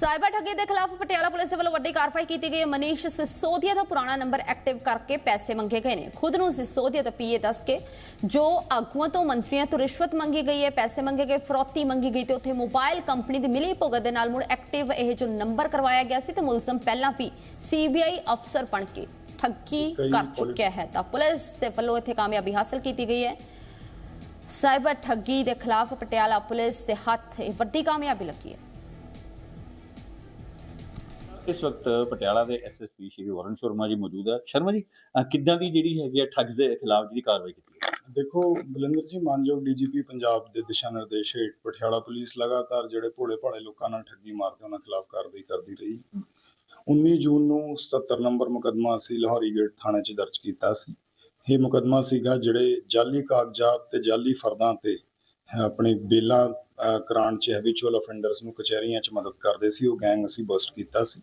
Cyber ਠੱਗੀ ਦੇ ਖਿਲਾਫ ਪਟਿਆਲਾ ਪੁਲਿਸ ਦੇ ਵੱਲੋਂ ਵੱਡੀ ਕਾਰਵਾਈ ਕੀਤੀ ਗਈ। ਹੈ ਮਨੀਸ਼ ਸਿਸੋਦੀਆ ਦਾ ਪੁਰਾਣਾ ਨੰਬਰ ਐਕਟਿਵ ਕਰਕੇ ਪੈਸੇ ਮੰਗੇ ਗਏ ਨੇ। ਖੁਦ ਨੂੰ ਸਿਸੋਦੀਆ ਦਾ ਪੀਏ ਦੱਸ ਕੇ ਜੋ ਆਗੂਆਂ ਤੋਂ ਮੰਤਰੀਆਂ ਤੋਂ ਰਿਸ਼ਵਤ ਮੰਗੀ ਗਈ ਹੈ ਪੈਸੇ ਮੰਗੇ ਗਏ ਫਰੌਤੀ ਮੰਗੀ ਗਈ ਤੇ ਉੱਥੇ ਮੋਬਾਈਲ ਕੰਪਨੀ ਦੀ ਮਿਲੀ ਭੁਗਤ ਦੇ ਨਾਲ ਮੁੜ ਐਕਟਿਵ ਇਹ ਜੋ ਨੰਬਰ ਕਰਵਾਇਆ ਗਿਆ ਸੀ ਤੇ ਮੁਲਜ਼ਮ ਪਹਿਲਾਂ ਵੀ ਸੀਬੀਆਈ ਅਫਸਰ ਬਣ ਕੇ ਠੱਗੀ ਕਰ ਚੁੱਕਿਆ ਹੈ ਤਾਂ ਪੁਲਿਸ ਦੇ ਵੱਲੋਂ ਇੱਥੇ ਕਾਮਯਾਬੀ ਹਾਸਲ ਕੀਤੀ ਗਈ ਹੈ। ਸਾਈਬਰ ਠੱਗੀ ਦੇ ਖਿਲਾਫ ਪਟਿਆਲਾ ਪੁਲਿਸ ਦੇ ਹੱਥ ਇਹ ਵੱਡੀ ਕਾਮਯਾਬੀ ਲੱਗੀ ਹੈ। ਇਸ ਵਕਤ ਪਟਿਆਲਾ ਦੇ ਐਸਐਸਪੀ ਸ਼੍ਰੀ ਵਰਨ ਸ਼ਰਮਾ ਜੀ ਮੌਜੂਦ ਹੈ ਸ਼ਰਮਾ ਜੀ ਕਿੱਦਾਂ ਦੀ ਜਿਹੜੀ ਹੈਗੀ ਹੈ ਠੱਗਸ ਦੇ ਖਿਲਾਫ ਜਿਹੜੀ ਕਾਰਵਾਈ ਕੀਤੀ ਹੈ ਦੇਖੋ ਬਲਿੰਦਰ ਜੀ ਮਾਨਯੋਗ ਡੀਜੀਪੀ ਪੰਜਾਬ ਦੇ ਦਿਸ਼ਾ ਨਿਰਦੇਸ਼ ਹੇਠ ਪਟਿਆਲਾ ਪੁਲਿਸ ਲਗਾਤਾਰ ਜਿਹੜੇ ਭੋਲੇ ਭਾਲੇ ਲੋਕਾਂ ਨਾਲ ਠੱਗੀ ਮਾਰਦੇ, ਉਹਨਾਂ ਖਿਲਾਫ ਕਾਰਵਾਈ ਕਰਦੀ ਰਹੀ। 19 ਜੂਨ ਨੂੰ 77 ਨੰਬਰ ਮੁਕੱਦਮਾ ਅਸੀਂ ਲਾਹੌਰੀ ਗੇਟ ਥਾਣੇ 'ਚ ਦਰਜ ਕੀਤਾ ਸੀ। ਇਹ ਮੁਕੱਦਮਾ ਸੀਗਾ ਜਿਹੜੇ ਜਾਲੀ ਕਾਗਜ਼ਾਤ ਤੇ ਜਾਲੀ ਫਰਦਾਂ ਤੇ ਆਪਣੇ ਬੇਲਾਂ ਕਰਾਉਣ 'ਚ ਹੈਬਿਚੁਅਲ ਅਫੈਂਡਰਸ ਨੂੰ ਕਚਹਿਰੀਆਂ 'ਚ ਮਦਦ ਕਰਦੇ ਸੀ, ਉਹ ਗੈਂਗ ਅਸੀਂ ਬਸਟ ਕੀਤਾ ਸੀ।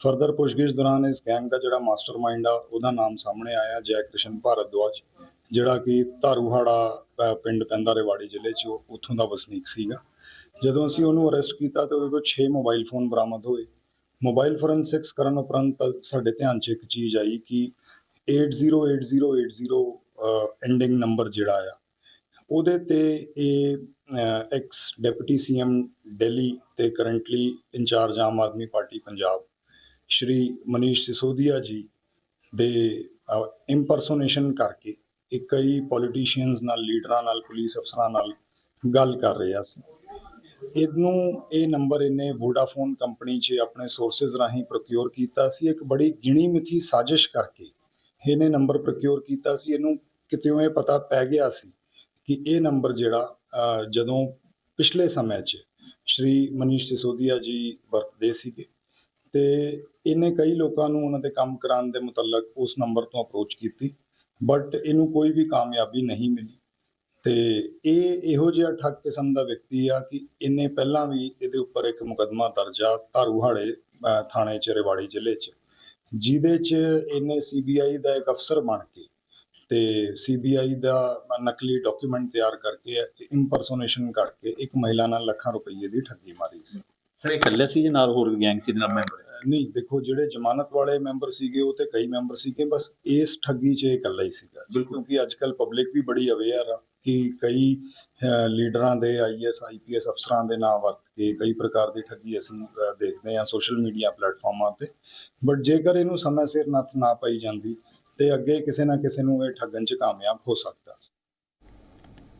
ਫਰਦਰ ਪੁੱਛਗਿੱਛ ਦੌਰਾਨ ਇਸ ਗੈਂਗ ਦਾ ਜਿਹੜਾ ਮਾਸਟਰਮਾਈਂਡ ਆ, ਉਹਦਾ ਨਾਮ ਸਾਹਮਣੇ ਆਇਆ ਜੈ ਕ੍ਰਿਸ਼ਨ ਭਾਰਦਵਾਜ ਜਿਹੜਾ ਕਿ ਧਾਰੂਹਾੜਾ ਪਿੰਡ ਪੈਂਦਾ ਰੇਵਾੜੀ ਜ਼ਿਲ੍ਹੇ 'ਚ ਉੱਥੋਂ ਦਾ ਵਸਨੀਕ ਸੀਗਾ। ਜਦੋਂ ਅਸੀਂ ਉਹਨੂੰ ਅਰੈਸਟ ਕੀਤਾ ਤੇ ਉਹਦੇ ਕੋਲ 6 ਮੋਬਾਈਲ ਫੋਨ ਬਰਾਮਦ ਹੋਏ। ਮੋਬਾਈਲ ਫੋਰੈਂਸਿਕਸ ਕਰਨ ਉਪਰੰਤ ਸਾਡੇ ਧਿਆਨ 'ਚ ਇੱਕ ਚੀਜ਼ ਆਈ ਕਿ 808080 ਐਂਡਿੰਗ ਨੰਬਰ ਜਿਹੜਾ ਆ, ਉਹਦੇ ਤੇ ਇਹ ਐਕਸ ਡਿਪਟੀ ਸੀਐਮ ਦਿੱਲੀ ਤੇ currently in-charge Aam Aadmi Party Punjab, Shri Manish Sisodia ji ਦੇ ਇੰਪਰਸੋਨੇਸ਼ਨ ਕਰਕੇ ਇਹ ਕਈ ਪੋਲੀਟੀਸ਼ੀਅਨਸ ਨਾਲ ਲੀਡਰਾਂ ਨਾਲ ਪੁਲਿਸ ਅਫਸਰਾਂ ਨਾਲ ਗੱਲ ਕਰ ਰਿਹਾ ਸੀ। ਇਹਨੂੰ, ਇਹ ਨੰਬਰ ਇਹਨੇ ਵੋਡਾਫੋਨ ਕੰਪਨੀ 'ਚ ਆਪਣੇ ਸੋਰਸਸ ਰਾਹੀਂ ਪ੍ਰੋਕਿਉਰ ਕੀਤਾ ਸੀ। ਇੱਕ ਬੜੀ ਗਿਣੀ ਮਿਥੀ ਸਾਜ਼ਿਸ਼ ਕਰਕੇ ਇਹਨੇ ਨੰਬਰ ਪ੍ਰੋਕਿਉਰ ਕੀਤਾ ਸੀ। ਇਹਨੂੰ ਕਿਤੇੋਂ ਇਹ ਪਤਾ ਪੈ ਗਿਆ ਸੀ ਕਿ ਇਹ ਨੰਬਰ ਜਿਹੜਾ ਜਦੋਂ ਪਿਛਲੇ ਸਮੇਂ 'ਚ ਸ਼੍ਰੀ ਮਨੀਸ਼ ਸਿਸੋਦੀਆ ਜੀ ਵਰਤਦੇ ਸੀਗੇ ਤੇ ਇਹਨੇ ਕਈ ਲੋਕਾਂ ਨੂੰ ਉਹਨਾਂ ਦੇ ਕੰਮ ਕਰਾਉਣ ਦੇ ਮੁਤਲਕ ਉਸ ਨੰਬਰ ਤੋਂ ਅਪਰੋਚ ਕੀਤੀ ਬਟ ਇਹਨੂੰ ਕੋਈ ਵੀ ਕਾਮਯਾਬੀ ਨਹੀਂ ਮਿਲੀ। ਤੇ ਇਹ ਇਹੋ ਜਿਹਾ ਠੱਗ ਕਿਸਮ ਦਾ ਵਿਅਕਤੀ ਆ ਕਿ ਇਹਨੇ ਪਹਿਲਾਂ ਵੀ ਇਹਦੇ ਉੱਪਰ ਇੱਕ ਮੁਕੱਦਮਾ ਦਰਜ ਆ ਧਾਰੂਹਾੜੇ ਥਾਣੇ ਚ, ਰੇਵਾੜੀ ਜ਼ਿਲ੍ਹੇ ਚ, ਜਿਹਦੇ ਚ ਇਹਨੇ ਸੀਬੀਆਈ ਦਾ ਇੱਕ ਅਫਸਰ ਬਣ ਕੇ ਤੇ ਸੀਬੀਆਈ ਦਾ ਨਕਲੀ ਡਾਕੂਮੈਂਟ ਤਿਆਰ ਕਰਕੇ ਇੰਪਰਸੋਨੇਸ਼ਨ ਕਰਕੇ ਇੱਕ ਮਹਿਲਾ ਨਾਲ ਲੱਖਾਂ ਰੁਪਏ ਦੀ ਠੱਗੀ ਮਾਰੀ ਸੀ। ਸਰ ਇਹ ਇਕੱਲੇ ਸੀ ਜਾਂ ਨਾਲ ਹੋਰ ਗੈਂਗ ਸੀ ਦੇ ਨਾਲ ਮੈਂਬਰ ਨਹੀਂ ਦੇਖੋ ਜਿਹੜੇ ਜ਼ਮਾਨਤ ਵਾਲੇ ਮੈਂਬਰ ਸੀਗੇ ਉਹ ਤੇ ਕਈ ਮੈਂਬਰ ਸੀਗੇ ਬਸ ਇਸ ਠੱਗੀ 'ਚ ਇਕੱਲਾ ਹੀ ਸੀਗਾ। ਕਿਉਂਕਿ ਅੱਜ ਕੱਲ ਪਬਲਿਕ ਵੀ ਬੜੀ ਅਵੇਅਰ ਆ ਕਿ ਕਈ ਲੀਡਰਾਂ ਦੇ ਆਈਐਸ ਆਈਪੀਐਸ ਅਫਸਰਾਂ ਦੇ ਨਾਂ ਵਰਤ ਕੇ ਕਈ ਪ੍ਰਕਾਰ ਦੀ ਠੱਗੀ ਅਸੀਂ ਦੇਖਦੇ ਹਾਂ ਸੋਸ਼ਲ ਮੀਡੀਆ ਪਲੇਟਫਾਰਮਾਂ ਤੇ। ਬਟ ਜੇਕਰ ਇਹਨੂੰ ਸਮੇਂ ਸਿਰ ਨੱਥ ਨਾ ਪਾਈ ਜਾਂਦੀ ਤੇ ਅੱਗੇ ਕਿਸੇ ਨਾ ਕਿਸੇ ਨੂੰ ਇਹ ਠੱਗਣ 'ਚ ਕਾਮਯਾਬ ਹੋ ਸਕਦਾ ਸੀ।